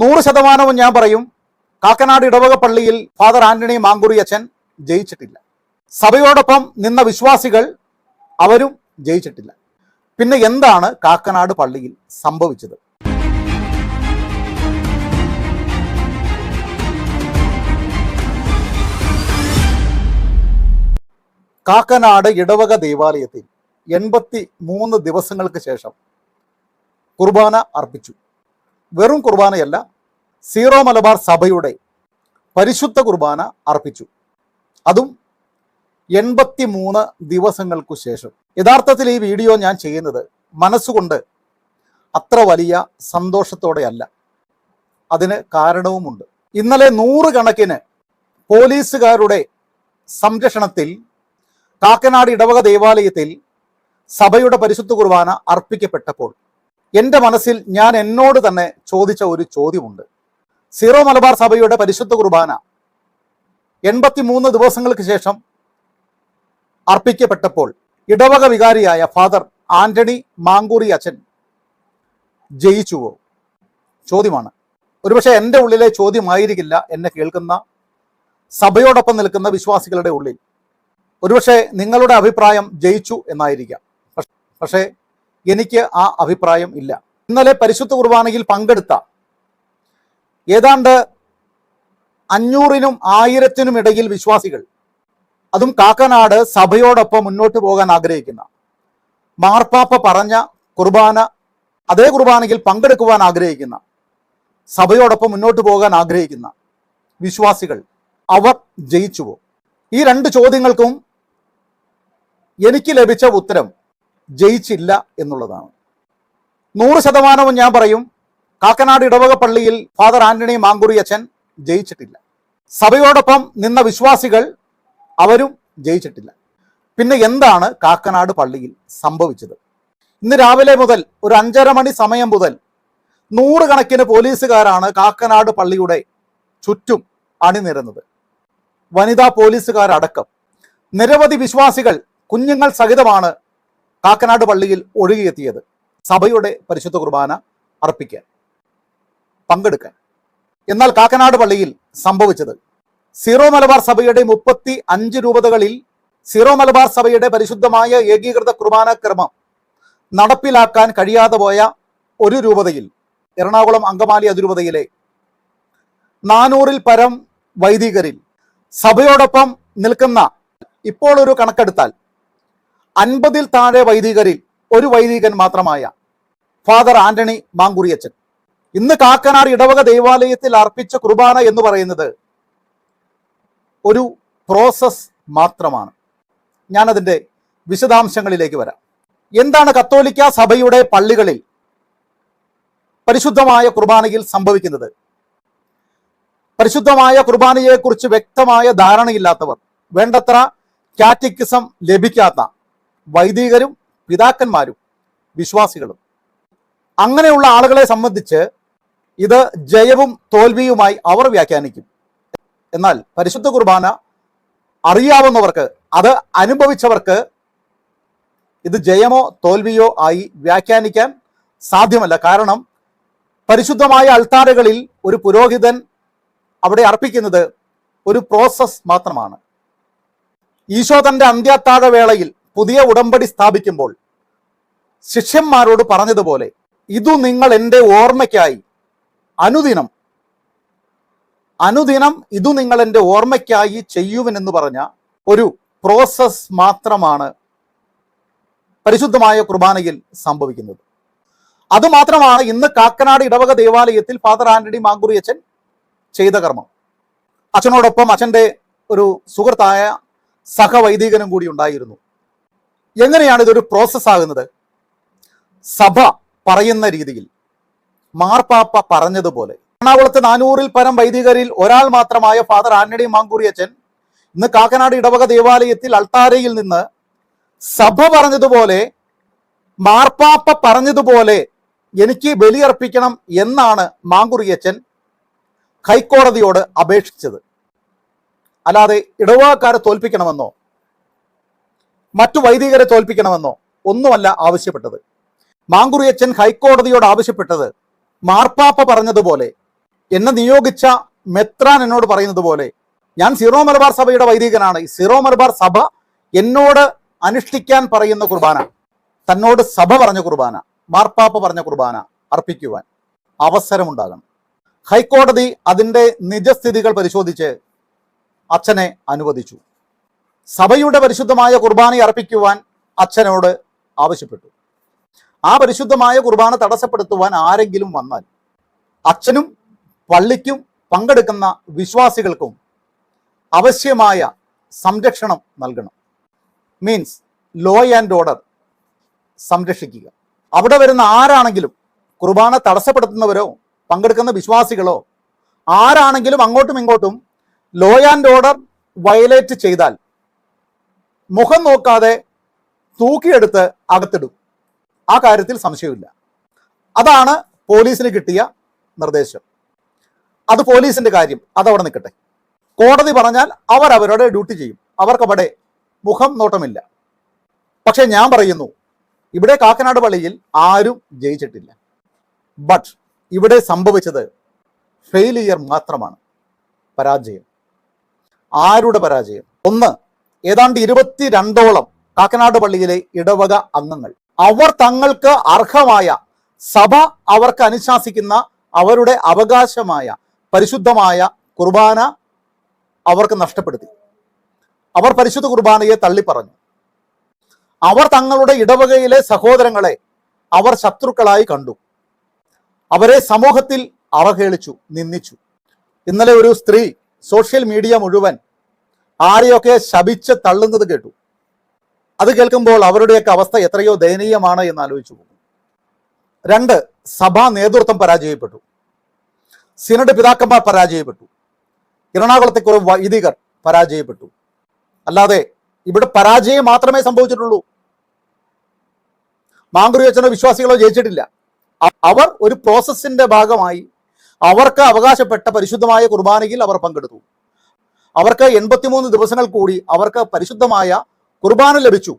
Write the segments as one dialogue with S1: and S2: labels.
S1: നൂറ് ശതമാനവും ഞാൻ പറയും കാക്കനാട് ഇടവക പള്ളിയിൽ ഫാദർ ആന്റണി മാങ്കുറി അച്ഛൻ ജയിച്ചിട്ടില്ല. സഭയോടൊപ്പം നിന്ന വിശ്വാസികൾ അവരും ജയിച്ചിട്ടില്ല. പിന്നെ എന്താണ് കാക്കനാട് പള്ളിയിൽ സംഭവിച്ചത്? കാക്കനാട് ഇടവക ദേവാലയത്തിൽ എൺപത്തി മൂന്ന് ദിവസങ്ങൾക്ക് ശേഷം കുർബാന അർപ്പിച്ചു. വെറും കുർബാനയല്ല സീറോ മലബാർ സഭയുടെ പരിശുദ്ധ കുർബാന അർപ്പിച്ചു. അതും എൺപത്തി മൂന്ന് ദിവസങ്ങൾക്കു ശേഷം. യഥാർത്ഥത്തിൽ ഈ വീഡിയോ ഞാൻ ചെയ്യുന്നത് മനസ്സുകൊണ്ട് അത്ര വലിയ സന്തോഷത്തോടെയല്ല. അതിന് കാരണവുമുണ്ട്. ഇന്നലെ നൂറുകണക്കിന് പോലീസുകാരുടെ സംരക്ഷണത്തിൽ കാക്കനാട് ഇടവക ദേവാലയത്തിൽ സഭയുടെ പരിശുദ്ധ കുർബാന അർപ്പിക്കപ്പെട്ടപ്പോൾ എന്റെ മനസ്സിൽ ഞാൻ എന്നോട് തന്നെ ചോദിച്ച ഒരു ചോദ്യമുണ്ട്. സീറോ മലബാർ സഭയുടെ പരിശുദ്ധ കുർബാന എൺപത്തി മൂന്ന് ദിവസങ്ങൾക്ക് ശേഷം അർപ്പിക്കപ്പെട്ടപ്പോൾ ഇടവക വികാരിയായ ഫാദർ ആന്റണി മാങ്കൂറി അച്ഛൻ ജയിച്ചുവോ? ചോദ്യമാണ്. ഒരുപക്ഷെ എന്റെ ഉള്ളിലെ ചോദ്യമായിരിക്കില്ല എന്നെ കേൾക്കുന്ന സഭയോടൊപ്പം നിൽക്കുന്ന വിശ്വാസികളുടെ ഉള്ളിൽ. ഒരുപക്ഷെ നിങ്ങളുടെ അഭിപ്രായം ജയിച്ചു എന്നായിരിക്കാം. പക്ഷേ എനിക്ക് ആ അഭിപ്രായം ഇല്ല. ഇന്നലെ പരിശുദ്ധ കുർബാനയിൽ പങ്കെടുത്ത ഏതാണ്ട് അഞ്ഞൂറിനും ആയിരത്തിനും ഇടയിൽ വിശ്വാസികൾ അതും കാക്കനാട് സഭയോടൊപ്പം മുന്നോട്ട് പോകാൻ ആഗ്രഹിക്കുന്ന മാർപ്പാപ്പ പറഞ്ഞ കുർബാന അതേ കുർബാനയിൽ പങ്കെടുക്കുവാൻ ആഗ്രഹിക്കുന്ന സഭയോടൊപ്പം മുന്നോട്ട് പോകാൻ ആഗ്രഹിക്കുന്ന വിശ്വാസികൾ അവർ ജയിച്ചുവോ? ഈ രണ്ട് ചോദ്യങ്ങൾക്കും എനിക്ക് ലഭിച്ച ഉത്തരം ജയിച്ചില്ല എന്നുള്ളതാണ്. നൂറ് ശതമാനവും ഞാൻ പറയും കാക്കനാട് ഇടവക പള്ളിയിൽ ഫാദർ ആന്റണി മാങ്കുറി അച്ഛൻ ജയിച്ചിട്ടില്ല. സഭയോടൊപ്പം നിന്ന വിശ്വാസികൾ അവരും ജയിച്ചിട്ടില്ല. പിന്നെ എന്താണ് കാക്കനാട് പള്ളിയിൽ സംഭവിച്ചത്? ഇന്ന് രാവിലെ മുതൽ ഒരു അഞ്ചര മണി സമയം മുതൽ നൂറുകണക്കിന് പോലീസുകാരാണ് കാക്കനാട് പള്ളിയുടെ ചുറ്റും അണിനിരുന്നത്. വനിതാ പോലീസുകാരടക്കം. നിരവധി വിശ്വാസികൾ കുഞ്ഞുങ്ങൾ സഹിതമാണ് കാക്കനാട് പള്ളിയിൽ ഒഴുകിയെത്തിയത് സഭയുടെ പരിശുദ്ധ കുർബാന അർപ്പിക്കാൻ പങ്കെടുക്കാൻ. എന്നാൽ കാക്കനാട് പള്ളിയിൽ സംഭവിച്ചത് സീറോ മലബാർ സഭയുടെ മുപ്പത്തി അഞ്ച് രൂപതകളിൽ സീറോ മലബാർ സഭയുടെ പരിശുദ്ധമായ ഏകീകൃത കുർബാന ക്രമം നടപ്പിലാക്കാൻ കഴിയാതെ പോയ ഒരു രൂപതയിൽ എറണാകുളം അങ്കമാലി അതിരൂപതയിലെ നാനൂറിൽ പരം വൈദികരിൽ സഭയോടൊപ്പം നിൽക്കുന്ന ഇപ്പോൾ ഒരു കണക്കെടുത്താൽ അൻപതിൽ താഴെ വൈദികരിൽ ഒരു വൈദികൻ മാത്രമായ ഫാദർ ആന്റണി മാങ്കുറിയച്ചൻ. ഇന്ന് കാക്കനാട് ഇടവക ദേവാലയത്തിൽ അർപ്പിച്ച കുർബാന എന്ന് പറയുന്നത് ഒരു പ്രോസസ് മാത്രമാണ്. ഞാനതിന്റെ വിശദാംശങ്ങളിലേക്ക് വരാം. എന്താണ് കത്തോലിക്ക സഭയുടെ പള്ളികളിൽ പരിശുദ്ധമായ കുർബാനയിൽ സംഭവിക്കുന്നത്? പരിശുദ്ധമായ കുർബാനയെക്കുറിച്ച് വ്യക്തമായ ധാരണയില്ലാത്തവർ വേണ്ടത്ര കാറ്റിക്കിസം ലഭിക്കാത്ത വൈദികരും പിതാക്കന്മാരും വിശ്വാസികളും. അങ്ങനെയുള്ള ആളുകളെ സംബന്ധിച്ച് ഇത് ജയവും തോൽവിയുമായി അവർ വ്യാഖ്യാനിക്കും. എന്നാൽ പരിശുദ്ധ കുർബാന അറിയാവുന്നവർക്ക് അത് അനുഭവിച്ചവർക്ക് ഇത് ജയമോ തോൽവിയോ ആയി വ്യാഖ്യാനിക്കാൻ സാധ്യമല്ല. കാരണം പരിശുദ്ധമായ അൾത്താരകളിൽ ഒരു പുരോഹിതൻ അവിടെ അർപ്പിക്കുന്നത് ഒരു പ്രോസസ് മാത്രമാണ്. ഈശോ തന്റെ അന്ത്യത്താഴ വേളയിൽ പുതിയ ഉടമ്പടി സ്ഥാപിക്കുമ്പോൾ ശിഷ്യന്മാരോട് പറഞ്ഞതുപോലെ ഇതു നിങ്ങൾ എന്റെ ഓർമ്മയ്ക്കായി. അനുദിനം അനുദിനം ഇതു നിങ്ങൾ എന്റെ ഓർമ്മയ്ക്കായി ചെയ്യുവനെന്ന് പറഞ്ഞ ഒരു പ്രോസസ് മാത്രമാണ് പരിശുദ്ധമായ കുർബാനയിൽ സംഭവിക്കുന്നത്. അതുമാത്രമാണ് ഇന്ന് കാക്കനാട് ഇടവക ദേവാലയത്തിൽ ഫാദർ ആന്റണി മാങ്കുറി അച്ഛൻ ചെയ്ത കർമ്മം. അച്ഛനോടൊപ്പം അച്ഛന്റെ ഒരു സുഹൃത്തായ സഹവൈദികനും കൂടി ഉണ്ടായിരുന്നു. എങ്ങനെയാണ് ഇതൊരു പ്രോസസ് ആകുന്നത്? സഭ പറയുന്ന രീതിയിൽ. മാർപ്പാപ്പ പറഞ്ഞതുപോലെ. എറണാകുളത്ത് നാനൂറിൽ പരം വൈദികരിൽ ഒരാൾ മാത്രമായ ഫാദർ ആന്റണി മാങ്കൂറിയച്ചൻ ഇന്ന് കാക്കനാട് ഇടവക ദേവാലയത്തിൽ അൾത്താരയിൽ നിന്ന് സഭ പറഞ്ഞതുപോലെ മാർപ്പാപ്പ പറഞ്ഞതുപോലെ എനിക്ക് ബലിയർപ്പിക്കണം എന്നാണ് മാങ്കുറിയച്ചൻ ഹൈക്കോടതിയോട് അപേക്ഷിച്ചത്. അല്ലാതെ ഇടവകക്കാരെ തോൽപ്പിക്കണമെന്നോ മറ്റു വൈദികരെ തോൽപ്പിക്കണമെന്നോ ഒന്നുമല്ല ആവശ്യപ്പെട്ടത്. മാങ്കുറിയച്ചൻ ഹൈക്കോടതിയോട് ആവശ്യപ്പെട്ടത് മാർപ്പാപ്പ പറഞ്ഞതുപോലെ എന്നെ നിയോഗിച്ച മെത്രാൻ എന്നോട് പറയുന്നത് പോലെ ഞാൻ സിറോ മലബാർ സഭയുടെ വൈദികനാണ്. ഈ സിറോ മലബാർ സഭ എന്നോട് അനുഷ്ഠിക്കാൻ പറയുന്ന കുർബാന തന്നോട് സഭ പറഞ്ഞ കുർബാന മാർപ്പാപ്പ പറഞ്ഞ കുർബാന അർപ്പിക്കുവാൻ അവസരമുണ്ടാകണം. ഹൈക്കോടതി അതിന്റെ നിജസ്ഥിതികൾ പരിശോധിച്ച് അച്ഛനെ അനുവദിച്ചു. സഭയുടെ പരിശുദ്ധമായ കുർബാന അർപ്പിക്കുവാൻ അച്ഛനോട് ആവശ്യപ്പെട്ടു. ആ പരിശുദ്ധമായ കുർബാന തടസ്സപ്പെടുത്തുവാൻ ആരെങ്കിലും വന്നാൽ അച്ഛനും പള്ളിക്കും പങ്കെടുക്കുന്ന വിശ്വാസികൾക്കും അവശ്യമായ സംരക്ഷണം നൽകണം. മീൻസ് ലോ ആൻഡ് ഓർഡർ സംരക്ഷിക്കുക. അവിടെ വരുന്ന ആരാണെങ്കിലും കുർബാന തടസ്സപ്പെടുത്തുന്നവരോ പങ്കെടുക്കുന്ന വിശ്വാസികളോ ആരാണെങ്കിലും അങ്ങോട്ടും ഇങ്ങോട്ടും ലോ ആൻഡ് ഓർഡർ വയലേറ്റ് ചെയ്താൽ മുഖം നോക്കാതെ തൂക്കിയെടുത്ത് അകത്തിടും. ആ കാര്യത്തിൽ സംശയമില്ല അതാണ് പോലീസിന് കിട്ടിയ നിർദ്ദേശം. അത് പോലീസിന്റെ കാര്യം. അതവിടെ നിൽക്കട്ടെ. കോടതി പറഞ്ഞാൽ അവർ അവരുടെ ഡ്യൂട്ടി ചെയ്യും. അവർക്കവിടെ മുഖം നോട്ടമില്ല. പക്ഷേ ഞാൻ പറയുന്നു ഇവിടെ കാക്കനാട് പള്ളിയിൽ ആരും ജയിച്ചിട്ടില്ല. ബട്ട് ഇവിടെ സംഭവിച്ചത് ഫെയിലിയർ മാത്രമാണ്. പരാജയം. ആരുടെ പരാജയം? ഒന്ന് ഏതാണ്ട് ഇരുപത്തിരണ്ടോളം കാക്കനാട് പള്ളിയിലെ ഇടവക അംഗങ്ങൾ. അവർ തങ്ങൾക്ക് അർഹമായ സഭ അവർക്ക് അനുശാസിക്കുന്ന അവരുടെ അവകാശമായ പരിശുദ്ധമായ കുർബാന അവർക്ക് നഷ്ടപ്പെടുത്തി. അവർ പരിശുദ്ധ കുർബാനയെ തള്ളിപ്പറഞ്ഞു. അവർ തങ്ങളുടെ ഇടവകയിലെ സഹോദരങ്ങളെ അവർ ശത്രുക്കളായി കണ്ടു. അവരെ സമൂഹത്തിൽ അവഹേളിച്ചു നിന്ദിച്ചു. ഇന്നലെ ഒരു സ്ത്രീ സോഷ്യൽ മീഡിയ മുഴുവൻ ആരെയൊക്കെ ശപിച്ച് തള്ളുന്നത് കേട്ടു. അത് കേൾക്കുമ്പോൾ അവരുടെയൊക്കെ അവസ്ഥ എത്രയോ ദയനീയമാണ് എന്ന് ആലോചിച്ചു പോകും രണ്ട് സഭാ നേതൃത്വം പരാജയപ്പെട്ടു. സിനഡ് പിതാക്കന്മാർ പരാജയപ്പെട്ടു. എറണാകുളത്തെ വൈദികർ പരാജയപ്പെട്ടു. അല്ലാതെ ഇവിടെ പരാജയം മാത്രമേ സംഭവിച്ചിട്ടുള്ളൂ. മാങ്കുറി അച്ഛനോ വിശ്വാസികളോ ജയിച്ചിട്ടില്ല. അവർ ഒരു പ്രോസസ്സിന്റെ ഭാഗമായി അവർക്ക് അവകാശപ്പെട്ട പരിശുദ്ധമായ കുർബാനയിൽ അവർ പങ്കെടുത്തു. അവർക്ക് എൺപത്തിമൂന്ന് ദിവസങ്ങൾ കൂടി അവർക്ക് പരിശുദ്ധമായ കുർബാന ലഭിച്ചു.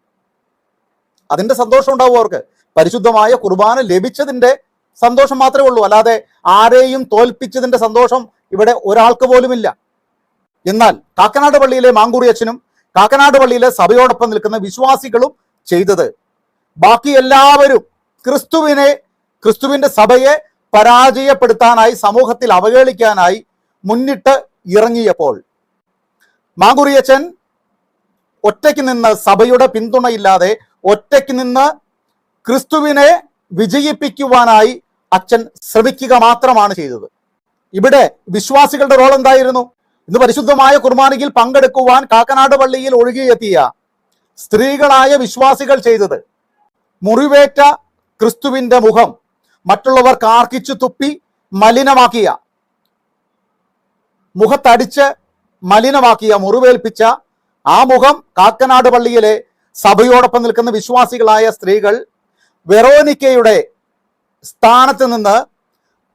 S1: അതിന്റെ സന്തോഷം ഉണ്ടാവും അവർക്ക്. പരിശുദ്ധമായ കുർബാന ലഭിച്ചതിന്റെ സന്തോഷം മാത്രമേ ഉള്ളൂ. അല്ലാതെ ആരെയും തോൽപ്പിച്ചതിന്റെ സന്തോഷം ഇവിടെ ഒരാൾക്ക് പോലുമില്ല. എന്നാൽ കാക്കനാട് പള്ളിയിലെ മാങ്കൂറി അച്ഛനും കാക്കനാട് പള്ളിയിലെ സഭയോടൊപ്പം നിൽക്കുന്ന വിശ്വാസികളും ചെയ്തത്. ബാക്കി എല്ലാവരും ക്രിസ്തുവിനെ ക്രിസ്തുവിന്റെ സഭയെ പരാജയപ്പെടുത്താനായി സമൂഹത്തിൽ അവഹേളിക്കാനായി മുന്നിട്ട് ഇറങ്ങിയപ്പോൾ മാങ്കുറിയച്ചൻ ഒറ്റയ്ക്ക് നിന്ന് സഭയുടെ പിന്തുണയില്ലാതെ ഒറ്റയ്ക്ക് നിന്ന് ക്രിസ്തുവിനെ വിജയിപ്പിക്കുവാനായി അച്ഛൻ ശ്രമിക്കുക മാത്രമാണ് ചെയ്തത്. ഇവിടെ വിശ്വാസികളുടെ റോൾ എന്തായിരുന്നു? ഇന്ന് പരിശുദ്ധമായ കുർബാനയിൽ പങ്കെടുക്കുവാൻ കാക്കനാട് പള്ളിയിൽ ഒഴുകിയെത്തിയ സ്ത്രീകളായ വിശ്വാസികൾ ചെയ്തത് മുറിവേറ്റ ക്രിസ്തുവിന്റെ മുഖം മറ്റുള്ളവർ കാർക്കിച്ചു തുപ്പി മലിനമാക്കിയ മുഖത്തടിച്ച് മലിനമാക്കിയ മുറിവേൽപ്പിച്ച ആ മുഖം കാക്കനാട് പള്ളിയിലെ സഭയോടൊപ്പം നിൽക്കുന്ന വിശ്വാസികളായ സ്ത്രീകൾ വെറോനിക്കയുടെ സ്ഥാനത്ത് നിന്ന്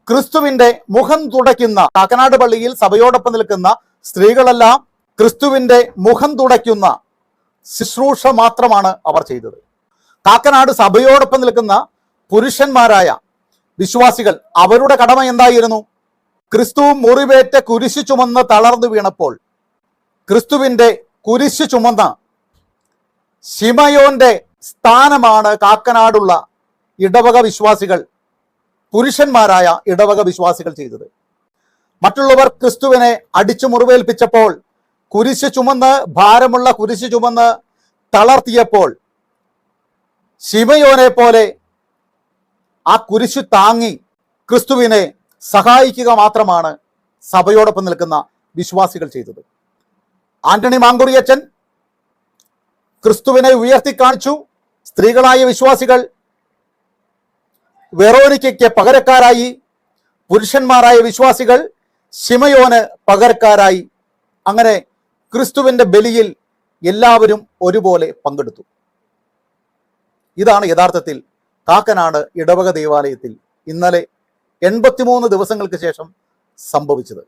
S1: ക്രിസ്തുവിന്റെ മുഖം തുടയ്ക്കുന്ന കാക്കനാട് പള്ളിയിൽ സഭയോടൊപ്പം നിൽക്കുന്ന സ്ത്രീകളെല്ലാം ക്രിസ്തുവിന്റെ മുഖം തുടയ്ക്കുന്ന ശുശ്രൂഷ മാത്രമാണ് അവർ ചെയ്തത്. കാക്കനാട് സഭയോടൊപ്പം നിൽക്കുന്ന പുരുഷന്മാരായ വിശ്വാസികൾ അവരുടെ കടമ എന്തായിരുന്നു? ക്രിസ്തു മുറിവേറ്റ കുരിശു ചുമന്ന് തളർന്നു വീണപ്പോൾ ക്രിസ്തുവിന്റെ കുരിശു ചുമന്ന ശിമയോന്റെ സ്ഥാനമാണ് കാക്കനാടുള്ള ഇടവക വിശ്വാസികൾ പുരുഷന്മാരായ ഇടവക വിശ്വാസികൾ ചെയ്തത്. മറ്റുള്ളവർ ക്രിസ്തുവിനെ അടിച്ചു മുറിവേൽപ്പിച്ചപ്പോൾ കുരിശ് ചുമന്ന് ഭാരമുള്ള കുരിശ് ചുമന്ന് തളർത്തിയപ്പോൾ ശിമയോനെ പോലെ ആ കുരിശു താങ്ങി ക്രിസ്തുവിനെ സഹായിക്കുക മാത്രമാണ് സഭയോടൊപ്പം നിൽക്കുന്ന വിശ്വാസികൾ ചെയ്തത്. ആന്റണി മാങ്കുറിയച്ചൻ ക്രിസ്തുവിനെ ഉയർത്തി കാണിച്ചു. സ്ത്രീകളായ വിശ്വാസികൾ വെറോനിക്കയ്ക്ക് പകരക്കാരായി. പുരുഷന്മാരായ വിശ്വാസികൾ ശിമയോന് പകരക്കാരായി. അങ്ങനെ ക്രിസ്തുവിന്റെ ബലിയിൽ എല്ലാവരും ഒരുപോലെ പങ്കെടുത്തു. ഇതാണ് യഥാർത്ഥത്തിൽ കാക്കനാട് ഇടവക ദേവാലയത്തിൽ ഇന്നലെ എൺപത്തിമൂന്ന് ദിവസങ്ങൾക്ക് ശേഷം സംഭവിച്ചത്.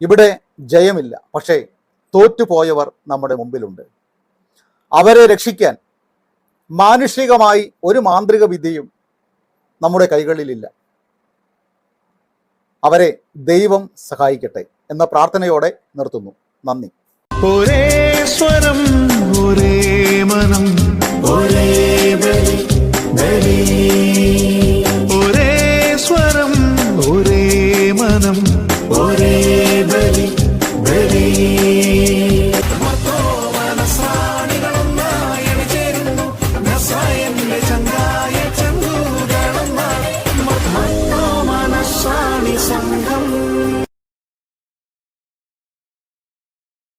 S1: ഇവിടെ ജയമില്ല. പക്ഷേ തോറ്റുപോയവർ നമ്മുടെ മുമ്പിലുണ്ട്. അവരെ രക്ഷിക്കാൻ മാനുഷികമായി ഒരു മാന്ത്രിക വിദ്യയും നമ്മുടെ കൈകളിലില്ല. അവരെ ദൈവം സഹായിക്കട്ടെ എന്ന പ്രാർത്ഥനയോടെ നിർത്തുന്നു. നന്ദി.
S2: ഒരേ സ്വരം ഒരേ മനം ഒരേ ബലി ബലി. ഒരേ മനം ഒരേ